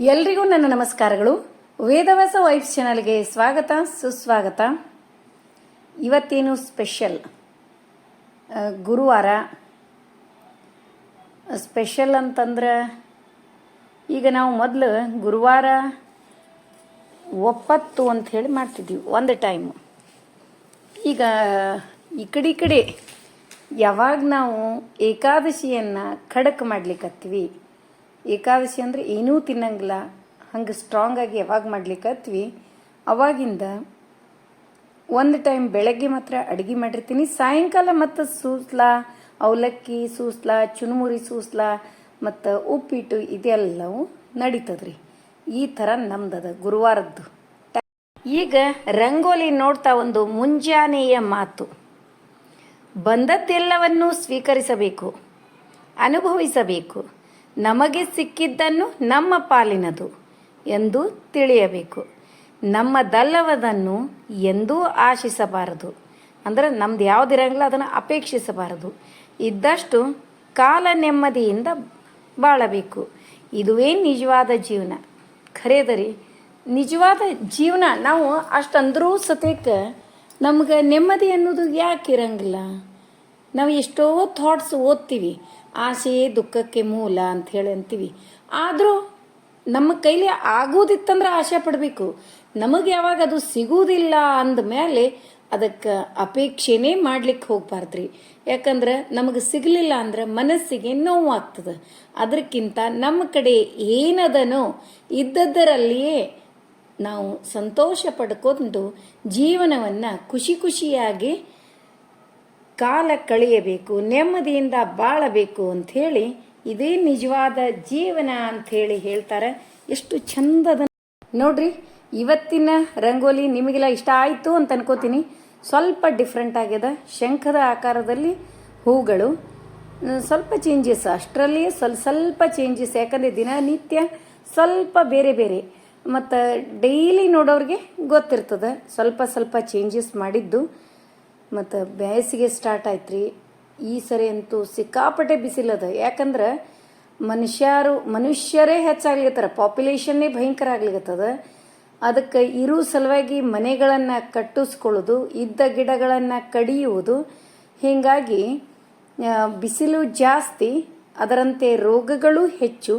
ಎಲ್ರಿಗೂ ನನ್ನ ನಮಸ್ಕಾರಗಳು. ವೇದವಾಸ ವೈಫ್ಸ್ ಚಾನಲ್ಗೆ ಸ್ವಾಗತ, ಸುಸ್ವಾಗತ. ಇವತ್ತೇನು ಸ್ಪೆಷಲ್? ಗುರುವಾರ. ಸ್ಪೆಷಲ್ ಅಂತಂದ್ರೆ ಈಗ ನಾವು ಮೊದಲು ಗುರುವಾರ ಒಪ್ಪತ್ತು ಅಂತ ಹೇಳಿ ಮಾಡ್ತಿದ್ವಿ, ಒಂದು ಟೈಮು. ಈಗ ಈ ಕಡೆ ಈ ಕಡೆ ಯಾವಾಗ ನಾವು ಏಕಾದಶಿಯನ್ನು ಖಡಕ್ ಮಾಡ್ಲಿಕ್ಕತ್ತೀವಿ ಏಕಾದಶಿ ಅಂದರೆ ಏನೂ ತಿನ್ನಂಗಿಲ್ಲ. ಹಂಗೆ ಸ್ಟ್ರಾಂಗಾಗಿ ಯಾವಾಗ ಮಾಡ್ಲಿಕ್ಕತ್ವಿ ಅವಾಗಿಂದ ಒಂದು ಟೈಮ್ ಬೆಳಗ್ಗೆ ಮಾತ್ರ ಅಡುಗೆ ಮಾಡಿರ್ತೀನಿ. ಸಾಯಂಕಾಲ ಮತ್ತು ಸೂಸ್ಲ, ಅವಲಕ್ಕಿ ಸೂಸ್ಲ, ಚುನುಮುರಿ ಸೂಸ್ಲ, ಮತ್ತು ಉಪ್ಪಿಟ್ಟು ಇದೆಲ್ಲವೂ ನಡೀತದ್ರಿ. ಈ ಥರ ನಮ್ದದ ಗುರುವಾರದ್ದು. ಈಗ ರಂಗೋಲಿ ನೋಡ್ತಾ ಒಂದು ಮುಂಜಾನೆಯ ಮಾತು. ಬಂದದ್ದೆಲ್ಲವನ್ನೂ ಸ್ವೀಕರಿಸಬೇಕು, ಅನುಭವಿಸಬೇಕು. ನಮಗೆ ಸಿಕ್ಕಿದ್ದನ್ನು ನಮ್ಮ ಪಾಲಿನದು ಎಂದು ತಿಳಿಯಬೇಕು. ನಮ್ಮದಲ್ಲವದನ್ನು ಎಂದೂ ಆಶಿಸಬಾರದು. ಅಂದರೆ ನಮ್ದು ಯಾವುದಿರಂಗಿಲ್ಲ ಅದನ್ನು ಅಪೇಕ್ಷಿಸಬಾರದು. ಇದ್ದಷ್ಟು ಕಾಲ ನೆಮ್ಮದಿಯಿಂದ ಬಾಳಬೇಕು. ಇದುವೇ ನಿಜವಾದ ಜೀವನ. ಖರೇದರಿ, ನಿಜವಾದ ಜೀವನ ನಾವು ಅಷ್ಟಂದರೂ ಸತ್ಯಕ್ಕೆ ನಮ್ಗೆ ನೆಮ್ಮದಿ ಅನ್ನೋದು ಯಾಕೆ ಇರಂಗಿಲ್ಲ? ನಾವು ಎಷ್ಟೋ ಥಾಟ್ಸ್ ಓದ್ತೀವಿ. ಆಸೆಯೇ ದುಃಖಕ್ಕೆ ಮೂಲ ಅಂತ ಹೇಳಿ ಅಂತೀವಿ. ಆದರೂ ನಮ್ಮ ಕೈಲಿ ಆಗೋದಿತ್ತಂದ್ರೆ ಆಸೆ ಪಡಬೇಕು. ನಮಗೆ ಯಾವಾಗ ಅದು ಸಿಗುವುದಿಲ್ಲ ಅಂದ ಮೇಲೆ ಅದಕ್ಕೆ ಅಪೇಕ್ಷೆನೇ ಮಾಡ್ಲಿಕ್ಕೆ ಹೋಗ್ಬಾರ್ದ್ರಿ. ಯಾಕಂದ್ರೆ ನಮಗೆ ಸಿಗಲಿಲ್ಲ ಅಂದ್ರೆ ಮನಸ್ಸಿಗೆ ನೋವು ಅದಕ್ಕಿಂತ ನಮ್ಮ ಕಡೆ ಏನದನೋ ಇದ್ದದ್ದರಲ್ಲಿಯೇ ನಾವು ಸಂತೋಷ ಪಡ್ಕೊಂಡು ಜೀವನವನ್ನು ಖುಷಿ ಖುಷಿಯಾಗಿ ಕಾಲ ಕಳೆಯಬೇಕು, ನೆಮ್ಮದಿಯಿಂದ ಬಾಳಬೇಕು ಅಂಥೇಳಿ ಇದೇ ನಿಜವಾದ ಜೀವನ ಅಂಥೇಳಿ ಹೇಳ್ತಾರೆ. ಎಷ್ಟು ಚಂದದ ನೋಡ್ರಿ, ಇವತ್ತಿನ ರಂಗೋಲಿ ನಿಮಗೆಲ್ಲ ಇಷ್ಟ ಆಯಿತು ಅಂತ ಅನ್ಕೋತೀನಿ. ಸ್ವಲ್ಪ ಡಿಫ್ರೆಂಟ್ ಆಗ್ಯದ. ಶಂಖದ ಆಕಾರದಲ್ಲಿ ಹೂಗಳು ಸ್ವಲ್ಪ ಚೇಂಜಸ್ ಅಷ್ಟರಲ್ಲಿ ಸ್ವಲ್ಪ ಸ್ವಲ್ಪ ಚೇಂಜಸ್ ಯಾಕಂದರೆ ದಿನನಿತ್ಯ ಸ್ವಲ್ಪ ಬೇರೆ ಬೇರೆ. ಮತ್ತು ಡೈಲಿ ನೋಡೋರಿಗೆ ಗೊತ್ತಿರ್ತದೆ. ಸ್ವಲ್ಪ ಸ್ವಲ್ಪ ಚೇಂಜಸ್ ಮಾಡಿದ್ದು. ಮತ್ತು ಬೇಸಿಗೆ ಸ್ಟಾರ್ಟ್ ಆಯ್ತು ರೀ ಈ ಸರಿ ಅಂತೂ ಸಿಕ್ಕಾಪಟ್ಟೆ ಬಿಸಿಲದ ಯಾಕಂದ್ರೆ ಮನುಷ್ಯರು, ಮನುಷ್ಯರೇ ಹೆಚ್ಚಾಗ್ಲಿಕತ್ತಾರ. ಪಾಪ್ಯುಲೇಷನ್ನೇ ಭಯಂಕರ ಆಗ್ಲಿಕತ್ತದ. ಅದಕ್ಕೆ ಇರು ಸಲುವಾಗಿ ಮನೆಗಳನ್ನು ಕಟ್ಟಿಸ್ಕೊಳ್ಳೋದು, ಇದ್ದ ಗಿಡಗಳನ್ನು ಕಡಿಯುವುದು. ಹೀಗಾಗಿ ಬಿಸಿಲು ಜಾಸ್ತಿ, ಅದರಂತೆ ರೋಗಗಳು ಹೆಚ್ಚು.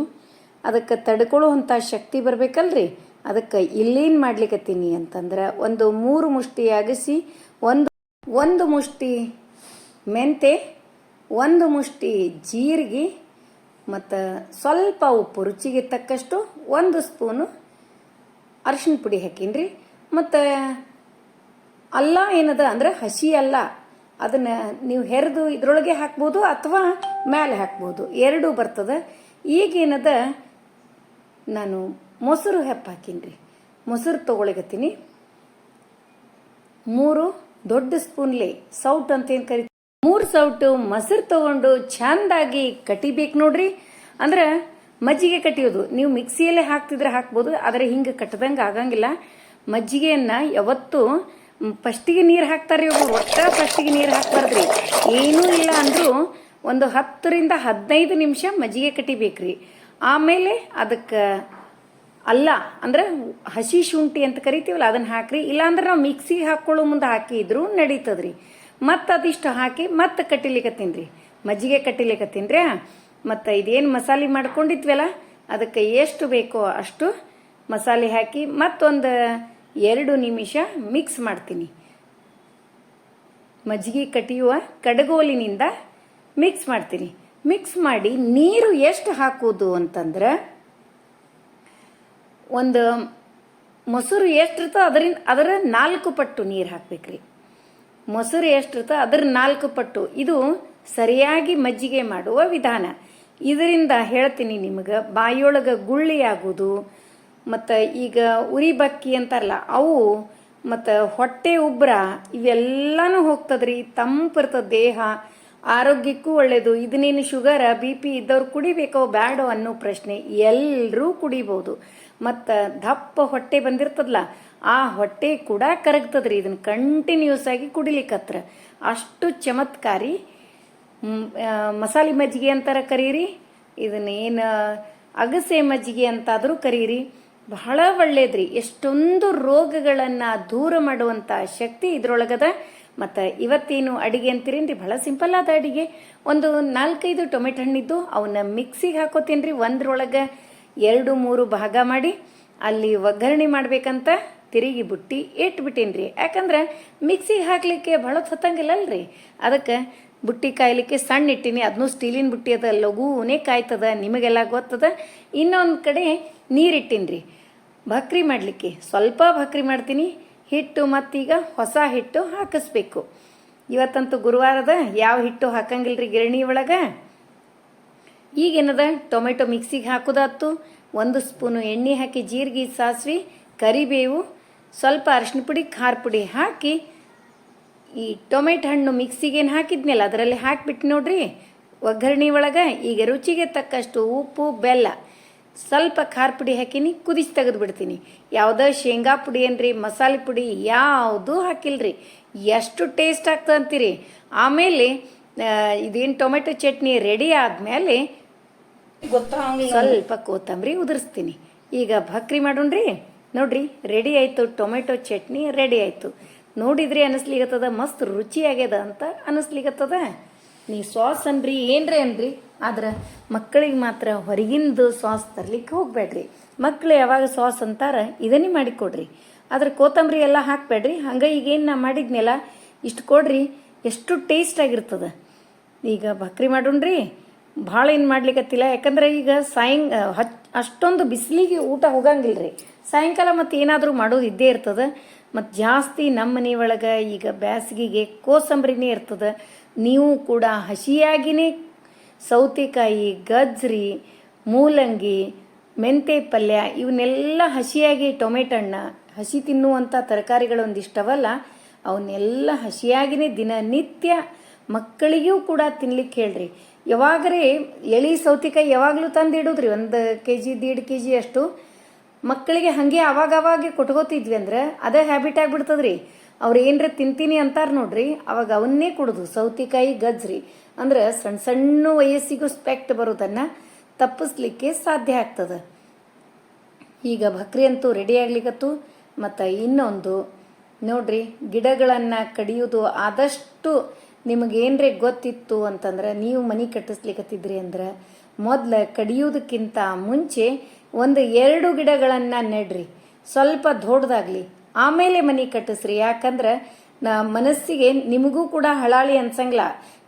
ಅದಕ್ಕೆ ತಡ್ಕೊಳ್ಳುವಂಥ ಶಕ್ತಿ ಬರಬೇಕಲ್ರಿ. ಅದಕ್ಕೆ ಇಲ್ಲೇನು ಮಾಡ್ಲಿಕ್ಕತ್ತೀನಿ ಅಂತಂದ್ರೆ ಒಂದು ಮೂರು ಮುಷ್ಟಿ ಅಗಸಿ ಒಂದು ಒಂದು ಮುಷ್ಟಿ ಮೆಂತೆ, ಒಂದು ಮುಷ್ಟಿ ಜೀರಿಗೆ, ಮತ್ತು ಸ್ವಲ್ಪ ಉಪ್ಪು ರುಚಿಗೆ ತಕ್ಕಷ್ಟು ಒಂದು ಸ್ಪೂನು ಅರಿಶಿನ ಪುಡಿ ಹಾಕೀನಿ ಮತ್ತು ಅಲ್ಲ ಏನದ ಅಂದ್ರೆ ಹಸಿ ಅಲ್ಲ, ಅದನ್ನು ನೀವು ಹೆರೆದು ಇದರೊಳಗೆ ಹಾಕ್ಬೋದು ಅಥವಾ ಮೇಲೆ ಹಾಕ್ಬೋದು. ಎರಡೂ ಬರ್ತದೆ. ಈಗೇನದ ನಾನು ಮೊಸರು ಹೆಪ್ಪ ರೀ ಮೊಸರು ತೊಗೊಳಗತ್ತೀನಿ. ಮೂರು ದೊಡ್ಡ ಸ್ಪೂನ್ಲೆ ಸೌಟ್ ಅಂತ ಏನು ಕರಿತೀವಿ? ಮೂರು ಸೌಟು ಮೊಸರು ತಗೊಂಡು ಚಂದಾಗಿ ಕಟಿಬೇಕು ನೋಡ್ರಿ. ಅಂದ್ರೆ ಮಜ್ಜಿಗೆ ಕಟ್ಟಿಯೋದು. ನೀವು ಮಿಕ್ಸಿಯಲ್ಲೇ ಹಾಕ್ತಿದ್ರೆ ಹಾಕ್ಬೋದು, ಆದರೆ ಹಿಂಗೆ ಕಟ್ಟದಂಗೆ ಆಗಂಗಿಲ್ಲ. ಮಜ್ಜಿಗೆಯನ್ನ ಯಾವತ್ತು ಫಸ್ಟಿಗೆ ನೀರು ಹಾಕ್ತಾರೆ ಒಬ್ಬರು ಒಟ್ಟ ಫಸ್ಟಿಗೆ ನೀರು ಹಾಕ್ಬಾರ್ದ್ರಿ. ಏನೂ ಇಲ್ಲ ಅಂದರೂ ಒಂದು ಹತ್ತರಿಂದ ಹದಿನೈದು ನಿಮಿಷ ಮಜ್ಜಿಗೆ ಕಟ್ಟಿಬೇಕ್ರಿ. ಆಮೇಲೆ ಅದಕ್ಕೆ ಅಲ್ಲ, ಅಂದ್ರೆ ಹಸಿ ಶುಂಠಿ ಅಂತ ಕರಿತೀವಲ್ಲ, ಅದನ್ನ ಹಾಕ್ರಿ. ಇಲ್ಲಾಂದ್ರೆ ನಾವು ಮಿಕ್ಸಿಗೆ ಹಾಕೊಳ್ಳೋ ಮುಂದೆ ಹಾಕಿದ್ರು ನಡೀತದ್ರಿ. ಮತ್ತು ಅದಿಷ್ಟು ಹಾಕಿ ಮತ್ತೆ ಕಟ್ಟಿಲಿಕತ್ತೀನಿ ತಿನ್ರಿ. ಮಜ್ಜಿಗೆ ಕಟ್ಟಿಲಿಕ್ಕೆ ತಿನ್ರಿ ಮತ್ತು ಇದೇನು ಮಸಾಲೆ ಮಾಡ್ಕೊಂಡಿದ್ವಲ್ಲ, ಅದಕ್ಕೆ ಎಷ್ಟು ಬೇಕೋ ಅಷ್ಟು ಮಸಾಲೆ ಹಾಕಿ ಮತ್ತೊಂದು ಎರಡು ನಿಮಿಷ ಮಿಕ್ಸ್ ಮಾಡ್ತೀನಿ. ಮಜ್ಜಿಗೆ ಕಟ್ಟಿಯುವ ಕಡಗೋಲಿನಿಂದ ಮಿಕ್ಸ್ ಮಾಡ್ತೀನಿ. ಮಿಕ್ಸ್ ಮಾಡಿ ನೀರು ಎಷ್ಟು ಹಾಕೋದು ಅಂತಂದ್ರೆ ಒಂದು ಮೊಸರು ಎಷ್ಟಿರ್ತೋ ಅದರಿಂದ ಅದರ ನಾಲ್ಕು ಪಟ್ಟು ನೀರು ಹಾಕ್ಬೇಕ್ರಿ. ಮೊಸರು ಎಷ್ಟಿರ್ತೋ ಅದರ ನಾಲ್ಕು ಪಟ್ಟು. ಇದು ಸರಿಯಾಗಿ ಮಜ್ಜಿಗೆ ಮಾಡುವ ವಿಧಾನ. ಇದರಿಂದ ಹೇಳ್ತೀನಿ ನಿಮಗೆ, ಬಾಯಿಯೊಳಗೆ ಗುಳ್ಳಿ ಆಗುವುದು ಮತ್ತು ಈಗ ಉರಿ ಬಕ್ಕಿ ಅಂತಾರಲ್ಲ, ಅವು ಮತ್ತು ಹೊಟ್ಟೆ ಉಬ್ರ ಇವೆಲ್ಲನೂ ಹೋಗ್ತದ್ರಿ ತಂಪಿರ್ತದ ದೇಹ. ಆರೋಗ್ಯಕ್ಕೂ ಒಳ್ಳೆಯದು ಇದನ್ನೇನು ಶುಗರ, ಬಿ ಪಿ ಇದ್ದವ್ರು ಕುಡಿಬೇಕೋ ಬ್ಯಾಡೋ ಅನ್ನೋ ಪ್ರಶ್ನೆ ಎಲ್ಲರೂ ಕುಡಿಬೋದು. ಮತ್ತು ದಪ್ಪ ಹೊಟ್ಟೆ ಬಂದಿರ್ತದಲ್ಲ ಆ ಹೊಟ್ಟೆ ಕೂಡ ಕರಗ್ತದ್ರಿ. ಇದನ್ನ ಕಂಟಿನ್ಯೂಸ್ ಆಗಿ ಕುಡಿಲಿಕ್ಕತ್ರ ಅಷ್ಟು ಚಮತ್ಕಾರಿ ಮಸಾಲೆ ಮಜ್ಜಿಗೆ ಅಂತಾರ ಕರೀರಿ, ಇದನ್ನೇನು, ಅಗಸೆ ಮಜ್ಜಿಗೆ ಅಂತಾದರೂ ಕರೀರಿ. ಬಹಳ ಒಳ್ಳೇದ್ರಿ. ಎಷ್ಟೊಂದು ರೋಗಗಳನ್ನು ದೂರ ಮಾಡುವಂಥ ಶಕ್ತಿ ಇದ್ರೊಳಗದ ಮತ್ತು ಇವತ್ತೇನು ಅಡಿಗೆ ಅಂತೀರೇನ್ರಿ? ಭಾಳ ಸಿಂಪಲ್ ಆದ ಅಡಿಗೆ. ಒಂದು ನಾಲ್ಕೈದು ಟೊಮೆಟೊ ಹಣ್ಣಿದ್ದು, ಅವನ್ನ ಮಿಕ್ಸಿಗೆ ಹಾಕೋತೀನಿ ರೀ ಒಂದ್ರೊಳಗೆ ಎರಡು, ಮೂರು ಭಾಗ ಮಾಡಿ, ಅಲ್ಲಿ ಒಗ್ಗರಣೆ ಮಾಡ್ಬೇಕಂತ ತಿರುಗಿ ಬುಟ್ಟಿ ಇಟ್ಬಿಟ್ಟೀನಿ ರೀ ಯಾಕಂದ್ರೆ ಮಿಕ್ಸಿಗೆ ಹಾಕ್ಲಿಕ್ಕೆ ಭಾಳ ಹೊತ್ತಂಗಿಲ್ಲಲ್ರಿ ಅದಕ್ಕೆ ಬುಟ್ಟಿ ಕಾಯ್ಲಿಕ್ಕೆ ಸಣ್ಣ ಇಟ್ಟಿನಿ. ಅದನ್ನೂ ಸ್ಟೀಲಿನ ಬುಟ್ಟಿ ಅದ. ಲಘುನೇ ಕಾಯ್ತದ. ನಿಮಗೆಲ್ಲ ಗೊತ್ತದ. ಇನ್ನೊಂದು ಕಡೆ ನೀರಿಟ್ಟೀನಿ ರೀ ಭಕ್ರಿ ಮಾಡಲಿಕ್ಕೆ. ಸ್ವಲ್ಪ ಭಕ್ರಿ ಮಾಡ್ತೀನಿ. ಹಿಟ್ಟು ಮತ್ತೀಗ ಹೊಸ ಹಿಟ್ಟು ಹಾಕಿಸ್ಬೇಕು. ಇವತ್ತಂತೂ ಗುರುವಾರದ ಯಾವ ಹಿಟ್ಟು ಹಾಕಂಗಿಲ್ರಿ ಗಿರಣಿ ಒಳಗೆ? ಈಗೇನದ ಟೊಮೆಟೊ ಮಿಕ್ಸಿಗೆ ಹಾಕೋದಾತು ಒಂದು ಸ್ಪೂನು ಎಣ್ಣೆ ಹಾಕಿ ಜೀರಿಗೆ ಸಾಸಿವೆ, ಕರಿಬೇವು, ಸ್ವಲ್ಪ ಅರಿಶಿನ ಪುಡಿ, ಖಾರ ಪುಡಿ ಹಾಕಿ ಈ ಟೊಮೆಟೊ ಹಣ್ಣು ಮಿಕ್ಸಿಗೇನು ಹಾಕಿದ್ನಲ್ಲ, ಅದರಲ್ಲಿ ಹಾಕಿಬಿಟ್ಟು ನೋಡ್ರಿ. ಒಗ್ಗರಣೆ ಒಳಗೆ ಈಗ ರುಚಿಗೆ ತಕ್ಕಷ್ಟು ಉಪ್ಪು, ಬೆಲ್ಲ ಸ್ವಲ್ಪ ಖಾರ ಪುಡಿ ಹಾಕಿನಿ ಕುದಿಸಿ ತೆಗೆದು ಬಿಡ್ತೀನಿ ಯಾವುದೋ ಶೇಂಗಾ ಪುಡಿ ಏನ್ರಿ ಮಸಾಲೆ ಪುಡಿ ಯಾವುದೂ ಹಾಕಿಲ್ರಿ. ಎಷ್ಟು ಟೇಸ್ಟ್ ಆಗ್ತದೆ ಅಂತೀರಿ? ಆಮೇಲೆ ಇದೇನು ಟೊಮೆಟೊ ಚಟ್ನಿ ರೆಡಿ ಆದಮೇಲೆ ಸ್ವಲ್ಪ ಕೊತ್ತಂಬರಿ ಉದುರಿಸ್ತೀನಿ. ಈಗ ಭಕ್ರಿ ಮಾಡೋಣ್ರಿ. ನೋಡ್ರಿ ರೆಡಿ ಆಯ್ತು ಟೊಮೆಟೊ ಚಟ್ನಿ ರೆಡಿ ಆಯ್ತು. ನೋಡಿದ್ರಿ ಅನಿಸ್ಲಿಗತ್ತದ ಮಸ್ತ್ ರುಚಿ ಆಗ್ಯದ ಅಂತ ಅನಿಸ್ಲಿಗತ್ತದ ನೀ ಸಾಸ್ ಅನ್ರಿ ಏನ್ರಿ ಅನ್ರಿ? ಆದ್ರೆ ಮಕ್ಕಳಿಗೆ ಮಾತ್ರ ಹೊರಗಿಂದು ಸಾಸ್ ತರ್ಲಿಕ್ಕೆ ಹೋಗಬೇಡ್ರಿ. ಮಕ್ಕಳು ಯಾವಾಗ ಸಾಸ್ ಅಂತಾರ ಇದನ್ನೇ ಮಾಡಿಕೊಡ್ರಿ ಆದ್ರೆ ಕೊತ್ತಂಬರಿ ಎಲ್ಲ ಹಾಕಬೇಡ್ರಿ. ಹಂಗೆ ಈಗೇನು ನಾ ಮಾಡಿದ್ನೆಲ್ಲ, ಇಷ್ಟು ಕೊಡ್ರಿ, ಎಷ್ಟು ಟೇಸ್ಟ್ ಆಗಿರ್ತದ. ಈಗ ಬಕ್ರಿ ಮಾಡೋಣ್ರಿ, ಭಾಳ ಏನು ಮಾಡ್ಲಿಕ್ಕತ್ತಿಲ್ಲ ಯಾಕಂದ್ರೆ ಈಗ ಸಾಯಂ ಅಷ್ಟೊಂದು ಬಿಸಿಲಿಗೆ ಊಟ ಹೋಗಂಗಿಲ್ರಿ. ಸಾಯಂಕಾಲ ಮತ್ತು ಏನಾದರೂ ಮಾಡೋದು ಇದ್ದೇ ಇರ್ತದೆ. ಮತ್ತು ಜಾಸ್ತಿ ನಮ್ಮ ಮನೆ ಒಳಗೆ ಈಗ ಬ್ಯಾಸಿಗೆಗೆ ಕೋಸಂಬರಿನೇ ಇರ್ತದೆ. ನೀವು ಕೂಡ ಹಸಿಯಾಗಿನೇ ಸೌತೆಕಾಯಿ, ಗಜ್ರಿ, ಮೂಲಂಗಿ, ಮೆಂತೆ ಪಲ್ಯ ಇವನ್ನೆಲ್ಲ ಹಸಿಯಾಗಿ ಟೊಮೆಟೊ ಹಸಿ ತಿನ್ನುವಂಥ ತರಕಾರಿಗಳು ಒಂದಿಷ್ಟವಲ್ಲ ಅವನ್ನೆಲ್ಲ ಹಸಿಯಾಗಿನೇ ದಿನನಿತ್ಯ ಮಕ್ಕಳಿಗೂ ಕೂಡ ತಿನ್ಲಿಕ್ಕೆ ಹೇಳ್ರಿ. ಯಾವಾಗರೇ ಎಳಿ ಸೌತೆಕಾಯಿ ಯಾವಾಗಲೂ ತಂದು ಇಡೋದ್ರಿ, ಒಂದು ಕೆ ಜಿ ದೀಡ್ ಕೆ ಜಿ ಅಷ್ಟು. ಮಕ್ಕಳಿಗೆ ಹಾಗೆ ಅವಾಗ ಅವಾಗೆ ಕೊಟ್ಕೋತಿದ್ವಿ ಅಂದ್ರೆ ಅದೇ ಹ್ಯಾಬಿಟ್ ಆಗ್ಬಿಡ್ತದ್ರಿ. ಅವ್ರು ಏನರ ತಿಂತೀನಿ ಅಂತಾರ ನೋಡ್ರಿ, ಅವಾಗ ಅವನ್ನೇ ಕುಡುದು, ಸೌತಿಕಾಯಿ, ಗಜ್ರಿ, ಅಂದ್ರೆ ಸಣ್ಣ ಸಣ್ಣ ವಯಸ್ಸಿಗೂ ಸ್ಪೆಕ್ಟ್ ಬರೋದನ್ನ ತಪ್ಪಿಸ್ಲಿಕ್ಕೆ ಸಾಧ್ಯ ಆಗ್ತದೆ. ಈಗ ಭಕ್ರಿ ಅಂತೂ ರೆಡಿ ಆಗ್ಲಿಕ್ಕತ್ತು ಮತ್ತು ಇನ್ನೊಂದು, ನೋಡ್ರಿ, ಗಿಡಗಳನ್ನು ಕಡಿಯೋದು ಆದಷ್ಟು ನಿಮಗೇನ್ರೆ ಗೊತ್ತಿತ್ತು ಅಂತಂದ್ರೆ, ನೀವು ಮನೆ ಕಟ್ಟಿಸ್ಲಿಕತ್ತಿದ್ರಿ ಅಂದ್ರೆ, ಮೊದಲು ಕಡಿಯೋದಕ್ಕಿಂತ ಮುಂಚೆ ಒಂದು ಎರಡು ಗಿಡಗಳನ್ನು ನೆಡ್ರಿ. ಸ್ವಲ್ಪ ದೊಡ್ಡದಾಗ್ಲಿ ಆಮೇಲೆ ಮನೆ ಕಟ್ಟಿಸ್ರಿ. ಯಾಕಂದ್ರೆ ನ ಮನಸ್ಸಿಗೆ ನಿಮಗೂ ಕೂಡ ಹಳಾಳಿ ಅನ್ಸಂಗಿಲ್ಲ.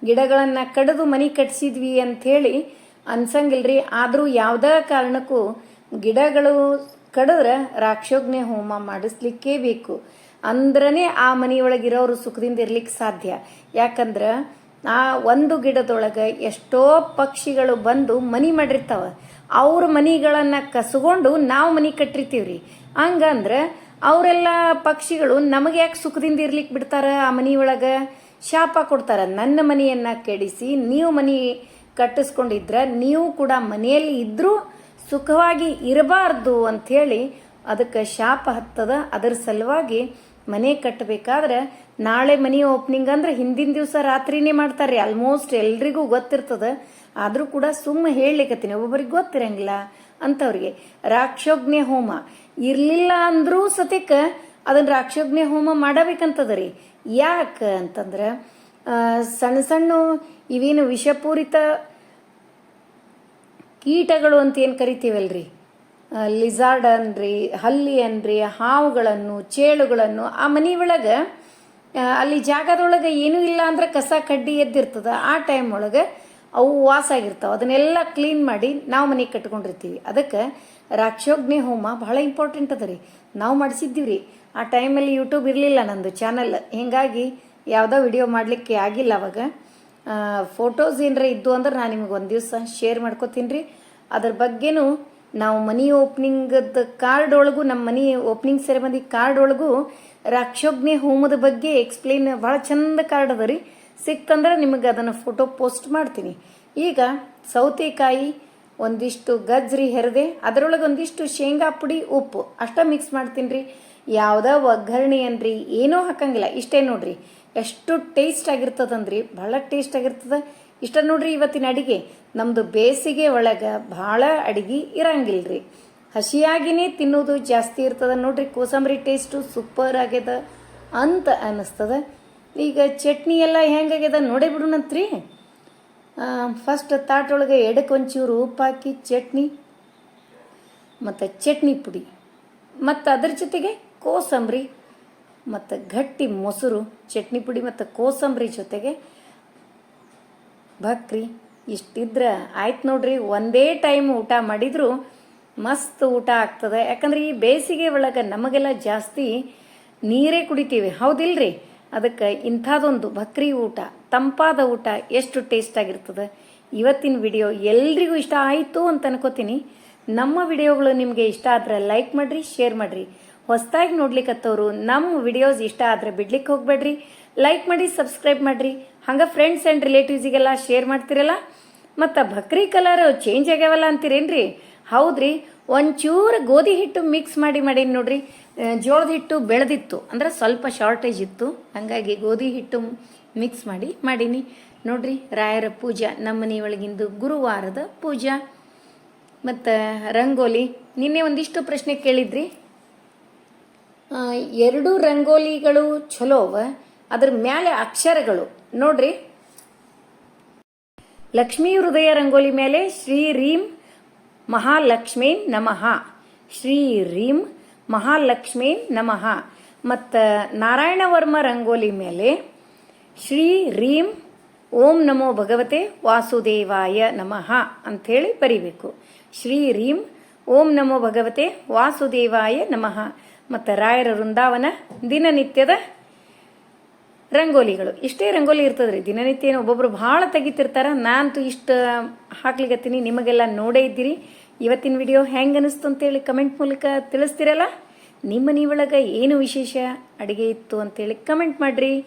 ಗಿಡಗಳನ್ನು ಕಡಿದು ಮನೆ ಕಟ್ಸಿದ್ವಿ ಅಂಥೇಳಿ ಅನ್ಸಂಗಿಲ್ರಿ. ಆದರೂ ಯಾವುದೇ ಕಾರಣಕ್ಕೂ ಗಿಡಗಳು ಕಡಿದ್ರೆ ರಾಕ್ಷೋಗ್ನೆ ಹೋಮ ಮಾಡಿಸ್ಲಿಕ್ಕೇ ಬೇಕು. ಅಂದ್ರನೇ ಆ ಮನೆಯೊಳಗಿರೋರು ಸುಖದಿಂದ ಇರ್ಲಿಕ್ಕೆ ಸಾಧ್ಯ. ಯಾಕಂದ್ರೆ ಆ ಒಂದು ಗಿಡದೊಳಗೆ ಎಷ್ಟೋ ಪಕ್ಷಿಗಳು ಬಂದು ಮನಿ ಮಾಡಿರ್ತಾವ. ಅವ್ರ ಮನಿಗಳನ್ನ ಕಸಗೊಂಡು ನಾವು ಮನಿ ಕಟ್ಟಿರ್ತೀವ್ರಿ. ಹಂಗಂದ್ರೆ ಅವರೆಲ್ಲ ಪಕ್ಷಿಗಳು ನಮಗೆ ಯಾಕೆ ಸುಖದಿಂದ ಇರ್ಲಿಕ್ಕೆ ಬಿಡ್ತಾರೆ ಆ ಮನೆಯೊಳಗೆ ಶಾಪ ಕೊಡ್ತಾರ. ನನ್ನ ಮನೆಯನ್ನ ಕೆಡಿಸಿ, ನೀವು ಮನೆ ಕಟ್ಟಿಸ್ಕೊಂಡಿದ್ರೆ, ನೀವು ಕೂಡ ಮನೆಯಲ್ಲಿ ಇದ್ದರೂ ಸುಖವಾಗಿ ಇರಬಾರ್ದು ಅಂಥೇಳಿ ಅದಕ್ಕೆ ಶಾಪ ಹತ್ತದ. ಅದರ ಸಲುವಾಗಿ ಮನೆ ಕಟ್ಟಬೇಕಾದ್ರೆ ನಾಳೆ ಮನೆ ಓಪನಿಂಗ್ ಅಂದ್ರೆ ಹಿಂದಿನ ದಿವಸ ರಾತ್ರಿನೇ ಮಾಡ್ತಾರೆ ಆಲ್ಮೋಸ್ಟ್ ಎಲ್ರಿಗೂ ಗೊತ್ತಿರ್ತದ. ಆದರೂ ಕೂಡ ಸುಮ್ಮ ಹೇಳಲಿಕ್ಕತ್ತೀನಿ ಒಬ್ಬೊಬ್ಬರಿಗೆ ಗೊತ್ತಿರಂಗಿಲ್ಲ ಅಂಥವ್ರಿಗೆ ರಾಕ್ಷೋಗ್ನೆ ಹೋಮ. ಇರಲಿಲ್ಲ ಅಂದರೂ ಸತಿಕ ಅದನ್ನ ರಾಕ್ಷಗ್ನಿ ಹೋಮ ಮಾಡಬೇಕಂತದ ರೀ ಯಾಕೆ ಅಂತಂದ್ರೆ ಸಣ್ಣ ಸಣ್ಣ ಇವೇನು ವಿಷಪೂರಿತ ಕೀಟಗಳು ಅಂತ ಏನು ಕರಿತೀವಲ್ರಿ? ಲಿಜಾರ್ಡ್ ಅನ್ರಿ, ಹಲ್ಲಿ ಅನ್ರಿ, ಹಾವುಗಳನ್ನು, ಚೇಳುಗಳನ್ನು ಆ ಮನೆ ಒಳಗೆ ಅಲ್ಲಿ ಜಾಗದೊಳಗೆ ಏನೂ ಇಲ್ಲ ಅಂದ್ರೆ ಕಸ ಕಡ್ಡಿ ಎದ್ದಿರ್ತದ. ಆ ಟೈಮ್ ಒಳಗೆ ಅವು ವಾಸ ಆಗಿರ್ತಾವೆ. ಅದನ್ನೆಲ್ಲ ಕ್ಲೀನ್ ಮಾಡಿ ನಾವು ಮನೆಗೆ ಕಟ್ಕೊಂಡಿರ್ತೀವಿ. ಅದಕ್ಕೆ ರಾಕ್ಷೋಗ್ನಿ ಹೋಮ ಬಹಳ ಇಂಪಾರ್ಟೆಂಟ್ ಅದ ರೀ. ನಾವು ಮಾಡಿಸಿದ್ದೀವಿ ರೀ. ಆ ಟೈಮಲ್ಲಿ ಯೂಟ್ಯೂಬ್ ಇರಲಿಲ್ಲ ನಂದು ಚಾನಲ್ ಹಿಂಗಾಗಿ ಯಾವುದೋ ವಿಡಿಯೋ ಮಾಡಲಿಕ್ಕೆ ಆಗಿಲ್ಲ ಅವಾಗ. ಫೋಟೋಸ್ ಏನರ ಇದ್ದು ಅಂದ್ರೆ ನಾನು ನಿಮಗೆ ಒಂದು ದಿವಸ ಶೇರ್ ಮಾಡ್ಕೋತೀನಿ ರೀ. ಅದ್ರ ಬಗ್ಗೆನೂ ನಾವು ಮನಿ ಓಪನಿಂಗದ ಕಾರ್ಡ್ ಒಳಗೂ ನಮ್ಮ ಮನಿ ಓಪನಿಂಗ್ ಸೆರೆಮನಿ ಕಾರ್ಡ್ ಒಳಗೂ ರಾಕ್ಷೋಗ್ನಿ ಹೋಮದ ಬಗ್ಗೆ ಎಕ್ಸ್ಪ್ಲೇನ್ ಭಾಳ ಚಂದ ಕಾರ್ಡ್ ಅದ ರೀ. ಸಿಕ್ತಂದ್ರೆ ನಿಮಗೆ ಅದನ್ನು ಫೋಟೋ ಪೋಸ್ಟ್ ಮಾಡ್ತೀನಿ. ಈಗ ಸೌತೆಕಾಯಿ ಒಂದಿಷ್ಟು ಗಜ್ರಿ ಹೆರದೆ, ಅದರೊಳಗೆ ಒಂದಿಷ್ಟು ಶೇಂಗಾ ಪುಡಿ ಉಪ್ಪು, ಅಷ್ಟ ಮಿಕ್ಸ್ ಮಾಡ್ತೀನಿ ರೀ ಯಾವುದೇ ಒಗ್ಗರಣೆ ಅನ್ರಿ ಏನೂ ಹಾಕಂಗಿಲ್ಲ. ಇಷ್ಟೇ ನೋಡ್ರಿ, ಎಷ್ಟು ಟೇಸ್ಟ್ ಆಗಿರ್ತದಂದ್ರಿ ಭಾಳ ಟೇಸ್ಟ್ ಆಗಿರ್ತದ. ಇಷ್ಟ ನೋಡ್ರಿ ಇವತ್ತಿನ ಅಡಿಗೆ, ನಮ್ದು ಬೇಸಿಗೆ ಒಳಗೆ ಭಾಳ ಅಡಿಗೆ ಇರಂಗಿಲ್ರಿ. ಹಸಿಯಾಗಿನೇ ತಿನ್ನೋದು ಜಾಸ್ತಿ ಇರ್ತದೆ ನೋಡ್ರಿ. ಕೋಸಂಬರಿ ಟೇಸ್ಟು ಸೂಪರ್ ಆಗ್ಯದ ಅಂತ ಅನ್ನಿಸ್ತದ ಈಗ ಚಟ್ನಿ ಎಲ್ಲ ಹೆಂಗಾಗ್ಯದ ನೋಡೇ ಬಿಡೋಣಂತ್ರಿ. ಫಸ್ಟ್ ತಾಟೊಳಗೆ ಎಡಕ್ಕೆ ಒಂಚೂರು ಉಪ್ಪು ಹಾಕಿ, ಚಟ್ನಿ, ಮತ್ತು ಚಟ್ನಿ ಪುಡಿ, ಮತ್ತು ಅದ್ರ ಜೊತೆಗೆ ಕೋಸಂಬರಿ, ಮತ್ತು ಗಟ್ಟಿ ಮೊಸರು, ಚಟ್ನಿ ಪುಡಿ ಮತ್ತು ಕೋಸಂಬರಿ ಜೊತೆಗೆ ಭಕ್ರಿ ಇಷ್ಟಿದ್ರೆ ಆಯ್ತು ನೋಡ್ರಿ, ಒಂದೇ ಟೈಮ್ ಊಟ ಮಾಡಿದ್ರು ಮಸ್ತ್ ಊಟ ಆಗ್ತದೆ. ಯಾಕಂದ್ರೆ ಈ ಬೇಸಿಗೆ ಒಳಗೆ ನಮಗೆಲ್ಲ ಜಾಸ್ತಿ ನೀರೇ ಕುಡಿತೀವಿ. ಹೌದಿಲ್ರಿ? ಅದಕ್ಕೆ ಇಂಥದ್ದೊಂದು ಭಕ್ರಿ ಊಟ, ತಂಪಾದ ಊಟ ಎಷ್ಟು ಟೇಸ್ಟ್ ಆಗಿರ್ತದೆ. ಇವತ್ತಿನ ವಿಡಿಯೋ ಎಲ್ರಿಗೂ ಇಷ್ಟ ಆಯಿತು ಅಂತ ಅನ್ಕೋತೀನಿ. ನಮ್ಮ ವಿಡಿಯೋಗಳು ನಿಮಗೆ ಇಷ್ಟ ಆದ್ರೆ ಲೈಕ್ ಮಾಡಿರಿ ಶೇರ್ ಮಾಡಿರಿ. ಹೊಸದಾಗಿ ನೋಡ್ಲಿಕ್ಕತ್ತವರು ನಮ್ಮ ವಿಡಿಯೋಸ್ ಇಷ್ಟ ಆದ್ರೆ ಬಿಡ್ಲಿಕ್ಕೆ ಹೋಗ್ಬೇಡ್ರಿ. ಲೈಕ್ ಮಾಡಿ ಸಬ್ಸ್ಕ್ರೈಬ್ ಮಾಡಿರಿ. ಹಂಗೆ ಫ್ರೆಂಡ್ಸ್ ಆ್ಯಂಡ್ ರಿಲೇಟಿವ್ಸಿಗೆಲ್ಲ ಶೇರ್ ಮಾಡ್ತಿರಲ್ಲ. ಮತ್ತು ಬಕ್ರಿ ಕಲರ್ ಚೇಂಜ್ ಆಗ್ಯಾವಲ್ಲ ಅಂತೀರೇನ್ರಿ? ಹೌದ್ರಿ. ಒಂಚೂರು ಗೋಧಿ ಹಿಟ್ಟು ಮಿಕ್ಸ್ ಮಾಡಿ ಮಾಡೀನಿ ನೋಡ್ರಿ ಜೋಳದ ಹಿಟ್ಟು ಬೆಳೆದಿತ್ತು. ಅಂದ್ರೆ ಸ್ವಲ್ಪ ಶಾರ್ಟೇಜ್ ಇತ್ತು. ಹಾಗಾಗಿ ಗೋಧಿ ಹಿಟ್ಟು ಮಿಕ್ಸ್ ಮಾಡಿ ಮಾಡೀನಿ. ನೋಡ್ರಿ, ರಾಯರ ಪೂಜಾ ನಮ್ಮ ಮನೆ ಒಳಗಿಂದು ಗುರುವಾರದ ಪೂಜಾ. ಮತ್ತು ರಂಗೋಲಿ, ನಿನ್ನೆ ಒಂದಿಷ್ಟು ಪ್ರಶ್ನೆ ಕೇಳಿದ್ರಿ? ಎರಡು ರಂಗೋಲಿಗಳು ಚಲೋ ಅವ, ಅದ್ರ ಮೇಲೆ ಅಕ್ಷರಗಳು. ನೋಡ್ರಿ. ಲಕ್ಷ್ಮೀ ಹೃದಯ ರಂಗೋಲಿ ಮೇಲೆ ಶ್ರೀ ರೀಂ ಮಹಾಲಕ್ಷ್ಮೀ ನಮಃ. ಶ್ರೀ ರೀಂ ಮಹಾಲಕ್ಷ್ಮೀ ನಮಃ. ಮತ್ತು ನಾರಾಯಣ ವರ್ಮ ರಂಗೋಲಿ ಮೇಲೆ ಶ್ರೀ ರೀಂ ಓಂ ನಮೋ ಭಗವತೆ ವಾಸುದೇವಾಯ ನಮಃ ಅಂಥೇಳಿ ಬರಿಬೇಕು. ಶ್ರೀ ರೀಂ ಓಂ ನಮೋ ಭಗವತೆ ವಾಸುದೇವಾಯ ನಮಃ. ಮತ್ತು ರಾಯರ ವೃಂದಾವನ ದಿನನಿತ್ಯದ ರಂಗೋಲಿಗಳು. ಇಷ್ಟೇ ರಂಗೋಲಿ ಇರ್ತದ್ರಿ. ದಿನನಿತ್ಯ ಏನು ಒಬ್ಬೊಬ್ರು ಭಾಳ ತೆಗಿತಿರ್ತಾರ. ನಾನಂತೂ ಇಷ್ಟು ಹಾಕ್ಲಿಕತ್ತೀನಿ. ನಿಮಗೆಲ್ಲ ನೋಡೇ ಇದ್ದೀರಿ. ಇವತ್ತಿನ ವಿಡಿಯೋ ಹೆಂಗೆ ಅನಿಸ್ತು ಅಂತೇಳಿ ಕಮೆಂಟ್ ಮೂಲಕ ತಿಳಿಸ್ತಿರಲ್ಲ? ನಿಮ್ಮ ನೀವೊಳಗೆ ಏನು ವಿಶೇಷ? ಅಡುಗೆ ಇತ್ತು ಅಂತೇಳಿ ಕಮೆಂಟ್ ಮಾಡ್ರಿ.